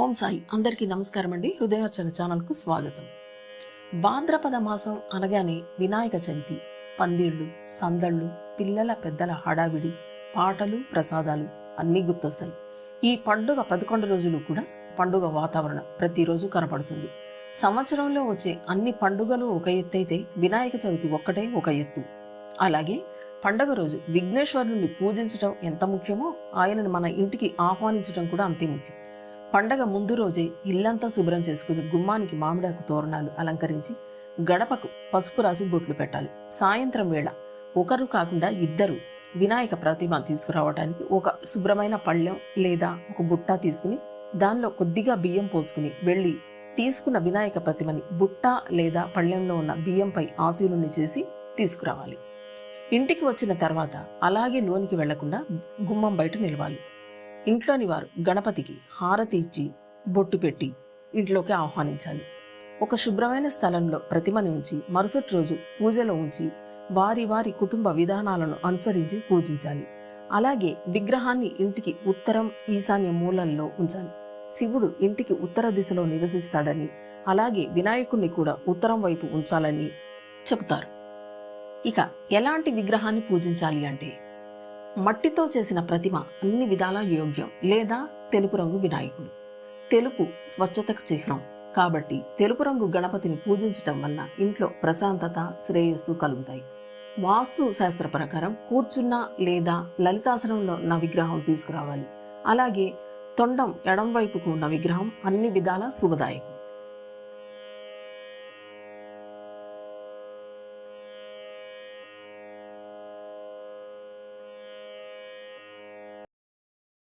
ఓం సాయి. అందరికీ నమస్కారం అండి. హృదయోచన ఛానల్కు స్వాగతం. భాద్రపద మాసం అనగానే వినాయక చవితి పందిళ్ళు సందళ్ళు పిల్లల పెద్దల హడావిడి పాటలు ప్రసాదాలు అన్నీ గుర్తొస్తాయి. ఈ పండుగ పదకొండు రోజులు కూడా పండుగ వాతావరణం ప్రతిరోజు కనపడుతుంది. సంవత్సరంలో వచ్చే అన్ని పండుగలు ఒక ఎత్తు అయితే వినాయక చవితి ఒక్కటే ఒక ఎత్తు. అలాగే పండగ రోజు విఘ్నేశ్వరుని పూజించడం ఎంత ముఖ్యమో ఆయనను మన ఇంటికి ఆహ్వానించడం కూడా అంతే ముఖ్యం. పండగ ముందు రోజే ఇల్లంతా శుభ్రం చేసుకుని గుమ్మానికి మామిడాకు తోరణాలు అలంకరించి గడపకు పసుపు రాసి బొట్లు పెట్టాలి. సాయంత్రం వేళ ఒకరు కాకుండా ఇద్దరు వినాయక ప్రతిమ తీసుకురావడానికి ఒక శుభ్రమైన పళ్ళెం లేదా ఒక బుట్ట తీసుకుని దానిలో కొద్దిగా బియ్యం పోసుకుని వెళ్ళి తీసుకున్న వినాయక ప్రతిమని బుట్ట లేదా పళ్ళెంలో ఉన్న బియ్యంపై ఆశీలుని చేసి తీసుకురావాలి. ఇంటికి వచ్చిన తర్వాత అలాగే లోనికి వెళ్ళకుండా గుమ్మం బయట నిలవాలి. ఇంట్లోని వారు గణపతికి హారతి ఇచ్చి బొట్టు పెట్టి ఇంట్లోకి ఆహ్వానించాలి. ఒక శుభ్రమైన స్థలంలో ప్రతిమని ఉంచి మరుసటి రోజు పూజలో ఉంచి వారి వారి కుటుంబ విధానాలను అనుసరించి పూజించాలి. అలాగే విగ్రహాన్ని ఇంటికి ఉత్తరం ఈశాన్య మూలంలో ఉంచాలి. శివుడు ఇంటికి ఉత్తర దిశలో నివసిస్తాడని అలాగే వినాయకుణ్ణి కూడా ఉత్తరం వైపు ఉంచాలని చెబుతారు. ఇక ఎలాంటి విగ్రహాన్ని పూజించాలి అంటే మట్టితో చేసిన ప్రతిమ అన్ని విధాలా యోగ్యం లేదా తెలుపు రంగు వినాయకుడు. తెలుపు స్వచ్ఛతకు చిహ్నం. కాబట్టి తెలుపు రంగు గణపతిని పూజించటం వల్ల ఇంట్లో ప్రశాంతత శ్రేయస్సు కలుగుతాయి. వాస్తు శాస్త్ర ప్రకారం కూర్చున్న లేదా లలితాసనంలో ఉన్న విగ్రహం తీసుకురావాలి. అలాగే తొండం ఎడం వైపుకు ఉన్న విగ్రహం అన్ని విధాల శుభదాయకం.